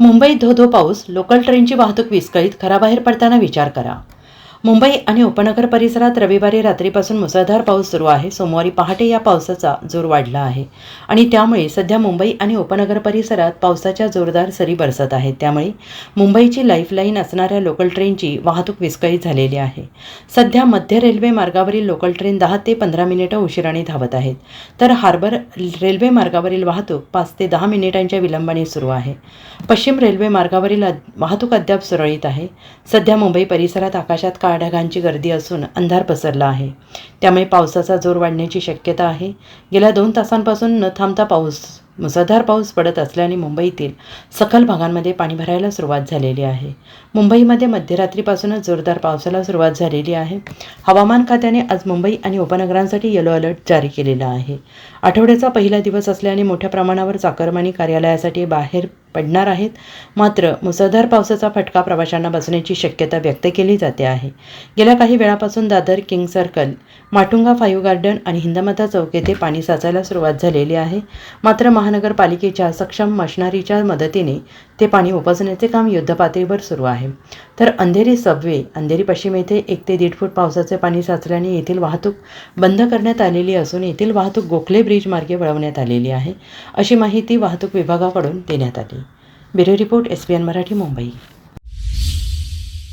मुंबईत धोधो पाऊस लोकल ट्रेनची वाहतूक विस्कळीत घराबाहेर पडताना विचार करा. मुंबई आणि उपनगर परिसरात रविवारी रात्रीपासून मुसळधार पाऊस सुरू आहे. सोमवारी पहाटे या पावसाचा जोर वाढला आहे आणि त्यामुळे सध्या मुंबई आणि उपनगर परिसरात पावसाच्या जोरदार सरी बरसत आहेत. त्यामुळे मुंबईची लाईफलाईन असणाऱ्या लोकल ट्रेनची वाहतूक विस्कळीत झालेली आहे. सध्या मध्य रेल्वे मार्गावरील लोकल ट्रेन दहा ते पंधरा मिनिटं उशिराने धावत आहेत. तर हार्बर रेल्वे मार्गावरील वाहतूक पाच ते दहा मिनिटांच्या विलंबाने सुरू आहे. पश्चिम रेल्वे मार्गावरील वाहतूक अद्याप सुरळीत आहे. सध्या मुंबई परिसरात आकाशात काळ ढगांची गर्दी असून अंधार पसरला आहे. त्यामुळे पावसाचा जोर वाढण्याची शक्यता आहे. गेल्या दोन तासांपासून न थांबता पाऊस मुसळधार पाऊस पडत असल्याने मुंबईतील सखल भागांमध्ये पाणी भरायला सुरुवात झालेली आहे. मुंबईमध्ये मध्यरात्रीपासूनच जोरदार पावसाला सुरुवात झालेली आहे. हवामान खात्याने आज मुंबई आणि उपनगरांसाठी येलो अलर्ट जारी केलेला आहे. आठवड्याचा पहिला दिवस असल्याने मोठ्या प्रमाणावर चाकरमानी कार्यालयासाठी बाहेर पडणार आहेत. मात्र मुसळधार पावसाचा फटका प्रवाशांना बसण्याची शक्यता व्यक्त केली जाते आहे. गेल्या काही वेळापासून Dadar king circle Matunga five garden आणि हिंदमाता चौक येथे पाणी साचायला सुरुवात झालेली आहे. मात्र महानगरपालिकेच्या सक्षम मशनरीच्या मदतीने ते पाणी उपसण्याचे काम युद्धपातळीवर सुरू आहे. तर अंधेरी सबवे अंधेरी पश्चिम येथे एक ते दीड फूट पावसाचे पाणी साचल्याने येथील वाहतूक बंद करण्यात आलेली असून येथील वाहतूक गोखले ब्रिज मार्गे वळवण्यात आलेली आहे. अशी माहिती वाहतूक विभागाकडून देण्यात आली. Bureau report S N Marathi Mumbai.